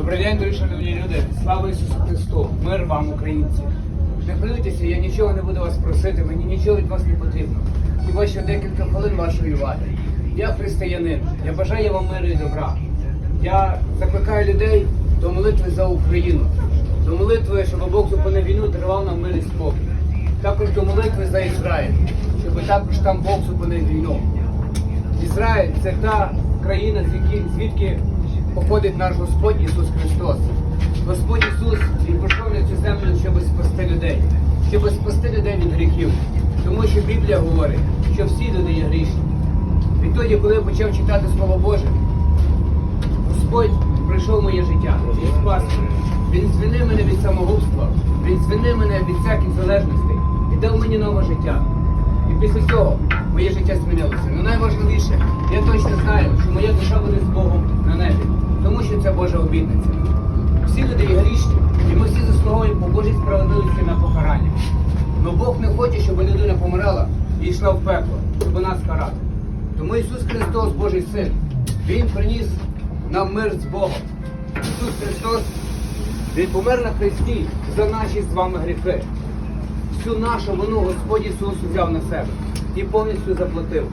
Добрий день, дорогі шановні люди. Слава Ісусу Христу! Мир вам, українці! Не хвилюйтеся, я нічого не буду вас просити, мені нічого від вас не потрібно. Хіба що декілька хвилин вашої уваги. Я християнин, я бажаю вам миру і добра. Я закликаю людей до молитви за Україну, до молитви, щоб Бог зупинив війну, дарував нам мир і спокій. Також до молитви за Ізраїль, щоб також там Бог зупинив війну. Ізраїль це та країна, звідки походить наш Господь Ісус Христос. Господь Ісус Він прийшов на цю землю, щоб спасти людей, щоб спасти людей від гріхів. Тому що Біблія говорить, що всі люди є грішні. Відтоді, коли я почав читати Слово Боже, Господь прийшов в моє життя і спас мене. Він звільнив мене від самогубства, він звільнив мене від всяких залежностей і дав мені нове життя. І після цього моє життя змінилося. Ну найважливіше, я точно знаю, що моя душа буде з Богом на небі, тому обітниця. Всі люди є грішні, і ми всі заслуговуємо по Божій справедливості на покарання. Но Бог не хоче, щоб людина помирала і йшла в пекло, щоб нас карати. Тому Ісус Христос, Божий Син, Він приніс нам мир з Богом. Ісус Христос, Він помер на Христі за наші з вами гріхи. Всю нашу вину Господь Ісус взяв на себе і повністю заплатив.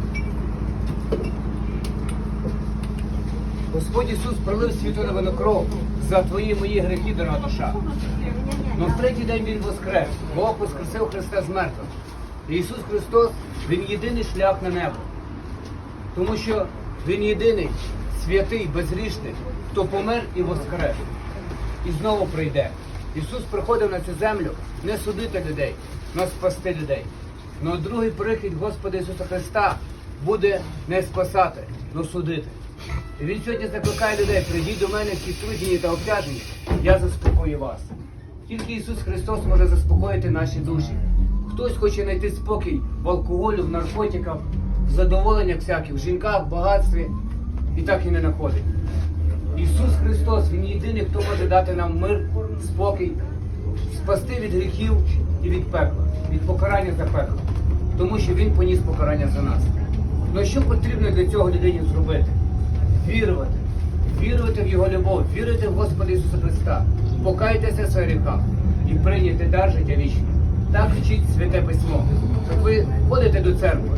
Господь Ісус пролив світу на вину кров за твої мої гріхи, дорога душа. Но в третій день Він воскрес. Бог воскресив Христа з мертвих. І Ісус Христос, Він єдиний шлях на небо. Тому що Він єдиний, святий, безгрішний, хто помер і воскрес. І знову прийде. Ісус приходив на цю землю не судити людей, але спасти людей. Но другий прихід Господа Ісуса Христа буде не спасати, але судити. Він сьогодні закликає людей, прийдіть до мене всі трудні та обтяжені, я заспокою вас. Тільки Ісус Христос може заспокоїти наші душі. Хтось хоче знайти спокій в алкоголю, в наркотиках, в задоволеннях всяких, в жінках, в багатстві і так і не знаходить. Ісус Христос, Він єдиний, хто може дати нам мир, спокій, спасти від гріхів і від пекла, від покарання за пекло. Тому що Він поніс покарання за нас. Ну що потрібно для цього людині зробити? Вірувати. Вірувати в Його любов, вірити в Господа Ісуса Христа, покайтеся в своїх гріхах і прийняти дар життя вічне. Так вчить Святе Письмо. Як ви ходите до церкви,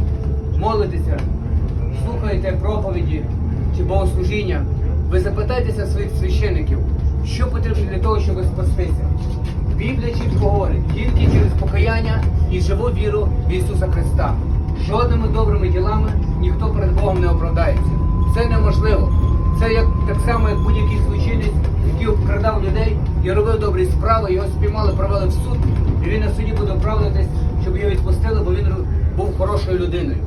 молитеся, слухаєте проповіді чи богослужіння, ви запитайтеся своїх священиків, що потрібно для того, щоб спастися. Біблія чітко говорить, тільки через покаяння і живу віру в Ісуса Христа. Жодними добрими ділами ніхто перед Богом не оправдається. Це неможливо. Це як так само, як будь-який злочинець, який обкрадав людей і робив добрі справи, його спіймали, провели в суд, і він на суді буде оправдатись, щоб його відпустили, бо він був хорошою людиною.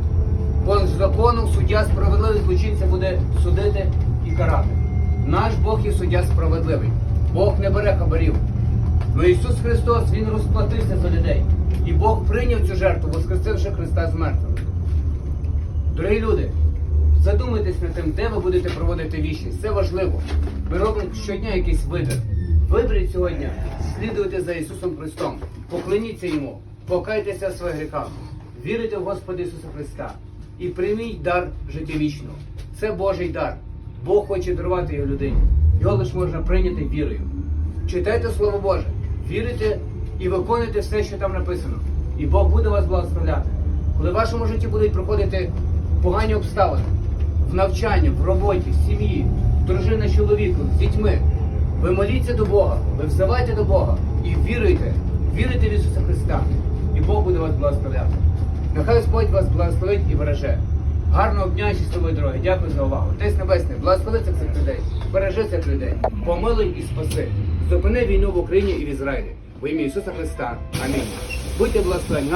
По закону суддя справедливий злочинця буде судити і карати. Наш Бог є суддя справедливий. Бог не бере хабарів. Но Ісус Христос, Він розплатився за людей. І Бог прийняв цю жертву, воскресивши Христа з мертвих. Дорогі люди, задумайтесь над тим, де ви будете проводити вічність. Це важливо. Ми робимо щодня якийсь вибір. Виберіть сьогодні, слідуйте за Ісусом Христом, поклоніться Йому, покайтеся в своїх гріхах, вірите в Господа Ісуса Христа і прийміть дар життя вічного. Це Божий дар. Бог хоче дарувати його людині. Його лише можна прийняти вірою. Читайте Слово Боже, вірите і виконуйте все, що там написано. І Бог буде вас благословляти. Коли в вашому житті будуть проходити погані обставини в навчанні, в роботі, в сім'ї, дружина з чоловіком, з дітьми, ви моліться до Бога, ви взивайте до Бога і віруйте, вірите в Ісуса Христа, і Бог буде вас благословляти. Нехай Господь вас благословить і береже. Гарного дня і щасливої дороги. Дякую за увагу. Отець Небесний, благослови цих людей, бережи цих людей, помилуй і спаси. Зупини війну в Україні і в Ізраїлі. Во ім'я Ісуса Христа. Амінь. Будьте благословені.